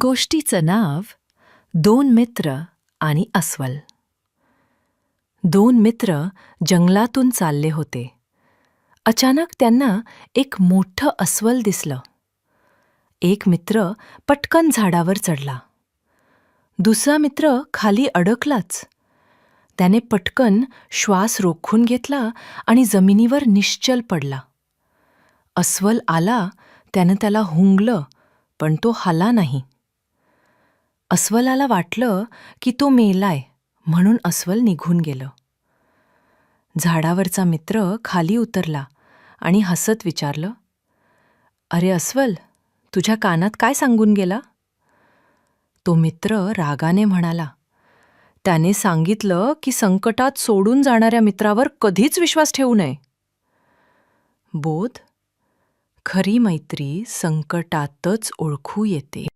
गोष्टीचं नाव दोन मित्र आणि अस्वल. दोन मित्र जंगलातून चालले होते. अचानक त्यांना एक मोठं अस्वल दिसलं. एक मित्र पटकन झाडावर चढला. दुसरा मित्र खाली अडकलाच. त्याने पटकन श्वास रोखून घेतला आणि जमिनीवर निश्चल पडला. अस्वल आला त्यानं त्याला हुंगलं पण तो हाला नाही. अस्वलाला वाटलं की तो मेलाय म्हणून अस्वल निघून गेलं. झाडावरचा मित्र खाली उतरला आणि हसत विचारलं अरे अस्वल तुझ्या कानात काय सांगून गेला? तो मित्र रागाने म्हणाला त्याने सांगितलं की संकटात सोडून जाणाऱ्या मित्रावर कधीच विश्वास ठेवू नये. बोध खरी मैत्री संकटातच ओळखू येते.